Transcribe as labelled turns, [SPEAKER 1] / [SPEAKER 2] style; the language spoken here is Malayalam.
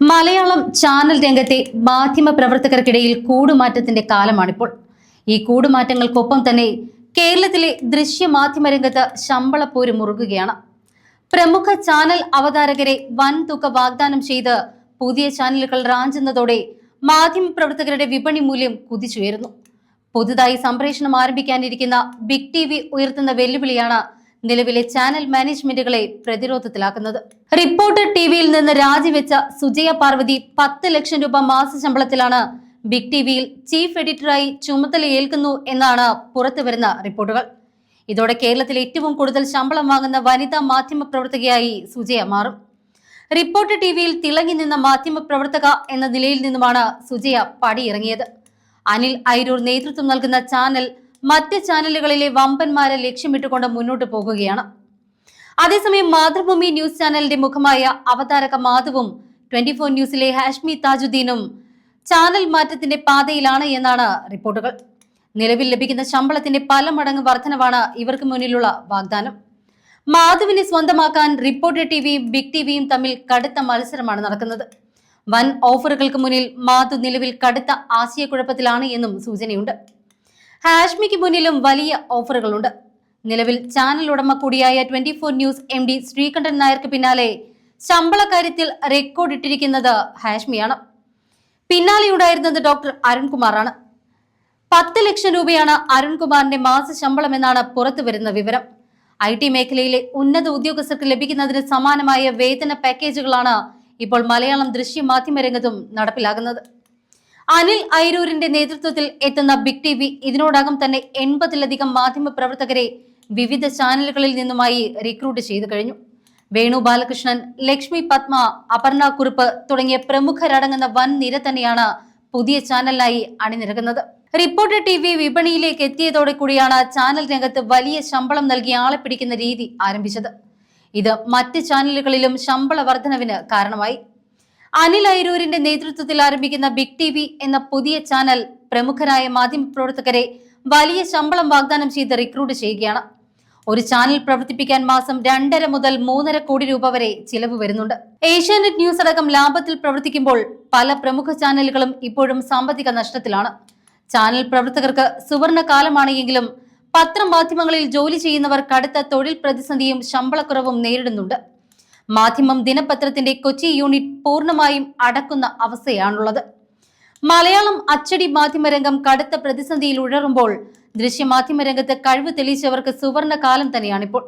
[SPEAKER 1] മലയാളം ചാനൽ രംഗത്തെ മാധ്യമ പ്രവർത്തകർക്കിടയിൽ കൂടുമാറ്റത്തിന്റെ കാലമാണിപ്പോൾ. ഈ കൂടുമാറ്റങ്ങൾക്കൊപ്പം തന്നെ കേരളത്തിലെ ദൃശ്യമാധ്യമ രംഗത്ത് ശമ്പളപ്പോര് മുറുകുകയാണ്. പ്രമുഖ ചാനൽ അവതാരകരെ വൻ തുക വാഗ്ദാനം ചെയ്ത് പുതിയ ചാനലുകൾ റാഞ്ചുന്നതോടെ മാധ്യമ പ്രവർത്തകരുടെ വിപണി മൂല്യം കുതിച്ചുയരുന്നു. പുതുതായി സംപ്രേഷണം ആരംഭിക്കാനിരിക്കുന്ന ബിഗ് ടി ഉയർത്തുന്ന വെല്ലുവിളിയാണ് നിലവിലെ ചാനൽ മാനേജ്മെന്റുകളെ പ്രതിരോധത്തിലാക്കുന്നത്. റിപ്പോർട്ടർ ടിവിയിൽ നിന്ന് രാജിവെച്ച സുജയ പാർവതി പത്ത് ലക്ഷം രൂപ മാസ ശമ്പളത്തിലാണ് ബിഗ് ടിവിയിൽ ചീഫ് എഡിറ്ററായി ചുമതലയേൽക്കുന്നു എന്നാണ് പുറത്തുവരുന്ന റിപ്പോർട്ടുകൾ. ഇതോടെ കേരളത്തിൽ ഏറ്റവും കൂടുതൽ ശമ്പളം വാങ്ങുന്ന വനിതാ മാധ്യമ പ്രവർത്തകയായി സുജയ മാറും. റിപ്പോർട്ടർ ടിവിയിൽ തിളങ്ങി നിന്ന മാധ്യമ പ്രവർത്തക എന്ന നിലയിൽ നിന്നുമാണ് സുജയ പടിയിറങ്ങിയത്. അനിൽ ഐരൂർ നേതൃത്വം നൽകുന്ന ചാനൽ മറ്റ് ചാനലുകളിലെ വമ്പന്മാരെ ലക്ഷ്യമിട്ടുകൊണ്ട് മുന്നോട്ട് പോകുകയാണ്. അതേസമയം മാതൃഭൂമി ന്യൂസ് ചാനലിന്റെ മുഖമായ അവതാരക മാധവും ട്വന്റി ഫോർ ന്യൂസിലെ ഹാഷ്മി താജുദ്ദീനും ചാനൽ മാറ്റത്തിന്റെ പാതയിലാണ് എന്നാണ് റിപ്പോർട്ടുകൾ. നിലവിൽ ലഭിക്കുന്ന ശമ്പളത്തിന്റെ പല മടങ്ങ് വർധനവാണ് ഇവർക്ക് മുന്നിലുള്ള വാഗ്ദാനം. മാധവിനെ സ്വന്തമാക്കാൻ റിപ്പോർട്ടർ ടിവിയും ബിഗ് ടിവിയും തമ്മിൽ കടുത്ത മത്സരമാണ് നടക്കുന്നത്. വൻ ഓഫറുകൾക്ക് മുന്നിൽ മാധു നിലവിൽ കടുത്ത ആശയക്കുഴപ്പത്തിലാണ് എന്നും സൂചനയുണ്ട്. ഹാഷ്മിക്ക് മുന്നിലും വലിയ ഓഫറുകളുണ്ട്. നിലവിൽ ചാനൽ ഉടമ കൂടിയായ twenty four news M D Sreekandan നായർക്ക് പിന്നാലെ ശമ്പള കാര്യത്തിൽ റെക്കോർഡ് ഇട്ടിരിക്കുന്നത് ഹാഷ്മിയാണ്. പിന്നാലെയുണ്ടായിരുന്നത് ഡോക്ടർ അരുൺകുമാറാണ്. പത്ത് ലക്ഷം രൂപയാണ് അരുൺകുമാറിന്റെ മാസ ശമ്പളം എന്നാണ് പുറത്തു വരുന്ന വിവരം. ഐ ടി മേഖലയിലെ ഉന്നത ഉദ്യോഗസ്ഥർക്ക് ലഭിക്കുന്നതിന് സമാനമായ വേതന പാക്കേജുകളാണ് ഇപ്പോൾ മലയാളം ദൃശ്യ രംഗത്തും നടപ്പിലാകുന്നത്. അനിൽ ഐരൂരിന്റെ നേതൃത്വത്തിൽ എത്തുന്ന ബിഗ് ടി വി ഇതിനോടകം തന്നെ എൺപതിലധികം മാധ്യമ പ്രവർത്തകരെ വിവിധ ചാനലുകളിൽ നിന്നുമായി റിക്രൂട്ട് ചെയ്തു കഴിഞ്ഞു. വേണു ബാലകൃഷ്ണൻ ലക്ഷ്മി പത്മ അപർണ കുറുപ്പ് തുടങ്ങിയ പ്രമുഖരടങ്ങുന്ന വൻ നിര തന്നെയാണ് പുതിയ ചാനലിനായി അണിനിരക്കുന്നത്. റിപ്പോർട്ടർ ടി വി വിപണിയിലേക്ക് എത്തിയതോടെ കൂടിയാണ് ചാനൽ രംഗത്ത് വലിയ ശമ്പളം നൽകി ആളെ പിടിക്കുന്ന രീതി ആരംഭിച്ചത്. ഇത് മറ്റ് ചാനലുകളിലും ശമ്പള വർധനവിന് കാരണമായി. അനിൽ അയരൂരിന്റെ നേതൃത്വത്തിൽ ആരംഭിക്കുന്ന ബിഗ് ടി വി എന്ന പുതിയ ചാനൽ പ്രമുഖരായ മാധ്യമപ്രവർത്തകരെ വലിയ ശമ്പളം വാഗ്ദാനം ചെയ്ത് റിക്രൂട്ട് ചെയ്യുകയാണ്. ഒരു ചാനൽ പ്രവർത്തിപ്പിക്കാൻ മാസം രണ്ടര മുതൽ മൂന്നര കോടി രൂപ വരെ ചിലവ് വരുന്നുണ്ട്. ഏഷ്യാനെറ്റ് ന്യൂസ് അടക്കം ലാഭത്തിൽ പ്രവർത്തിക്കുമ്പോൾ പല പ്രമുഖ ചാനലുകളും ഇപ്പോഴും സാമ്പത്തിക നഷ്ടത്തിലാണ്. ചാനൽ പ്രവർത്തകർക്ക് സുവർണ കാലമാണെങ്കിലും പത്രമാധ്യമങ്ങളിൽ ജോലി ചെയ്യുന്നവർ കടുത്ത തൊഴിൽ പ്രതിസന്ധിയും ശമ്പളക്കുറവും നേരിടുന്നുണ്ട്. മാധ്യമം ദിനപത്രത്തിന്റെ കൊച്ചി യൂണിറ്റ് പൂർണമായും അടക്കുന്ന അവസ്ഥയാണുള്ളത്. മലയാളം അച്ചടി മാധ്യമരംഗം കടുത്ത പ്രതിസന്ധിയിൽ ഉഴറുമ്പോൾ ദൃശ്യമാധ്യമരംഗത്ത് കഴിവ് തെളിയിച്ചവർക്ക് സുവർണ കാലം തന്നെയാണിപ്പോൾ.